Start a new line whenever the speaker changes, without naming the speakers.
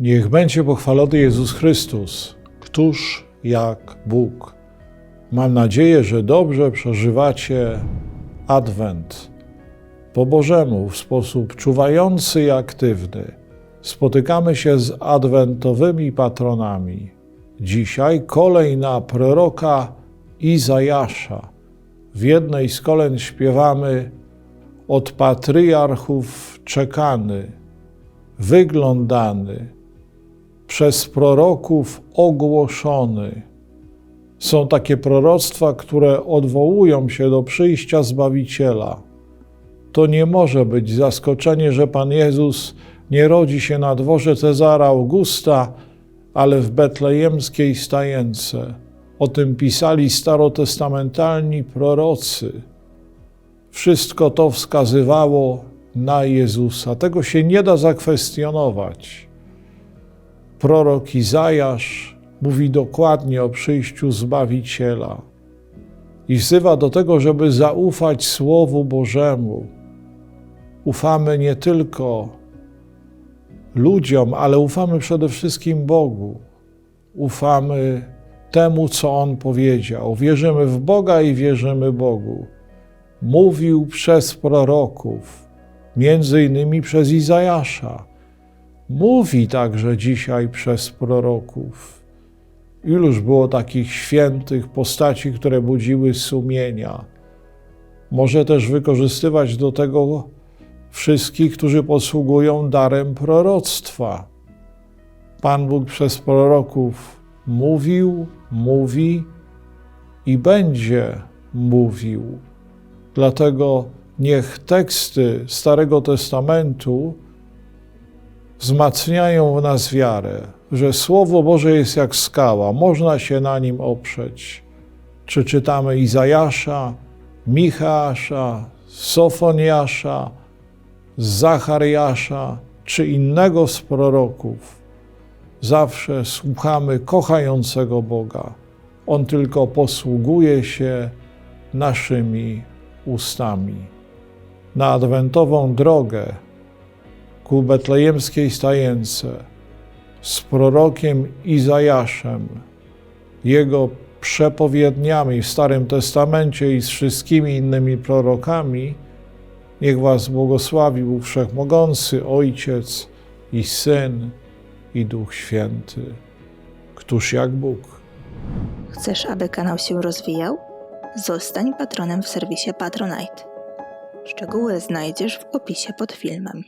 Niech będzie pochwalony Jezus Chrystus, któż jak Bóg. Mam nadzieję, że dobrze przeżywacie Adwent. Po Bożemu, w sposób czuwający i aktywny, spotykamy się z adwentowymi patronami. Dzisiaj kolej na proroka Izajasza. W jednej z kolęd śpiewamy od patriarchów czekany, wyglądany, przez proroków ogłoszony. Są takie proroctwa, które odwołują się do przyjścia Zbawiciela. To nie może być zaskoczenie, że Pan Jezus nie rodzi się na dworze Cezara Augusta, ale w betlejemskiej stajence. O tym pisali starotestamentalni prorocy. Wszystko to wskazywało na Jezusa. Tego się nie da zakwestionować. Prorok Izajasz mówi dokładnie o przyjściu Zbawiciela i wzywa do tego, żeby zaufać Słowu Bożemu. Ufamy nie tylko ludziom, ale ufamy przede wszystkim Bogu. Ufamy temu, co On powiedział. Wierzymy w Boga i wierzymy Bogu. Mówił przez proroków, między innymi przez Izajasza. Mówi także dzisiaj przez proroków. Iluż było takich świętych postaci, które budziły sumienia. Może też wykorzystywać do tego wszystkich, którzy posługują darem proroctwa. Pan Bóg przez proroków mówił, mówi i będzie mówił. Dlatego niech teksty Starego Testamentu wzmacniają w nas wiarę, że Słowo Boże jest jak skała, można się na nim oprzeć. Czy czytamy Izajasza, Michała, Sofoniasza, Zachariasza, czy innego z proroków, zawsze słuchamy kochającego Boga. On tylko posługuje się naszymi ustami. Na adwentową drogę ku betlejemskiej stajence z prorokiem Izajaszem, jego przepowiedniami w Starym Testamencie i z wszystkimi innymi prorokami, niech Was błogosławi Bóg Wszechmogący, Ojciec i Syn i Duch Święty, któż jak Bóg.
Chcesz, aby kanał się rozwijał? Zostań patronem w serwisie Patronite. Szczegóły znajdziesz w opisie pod filmem.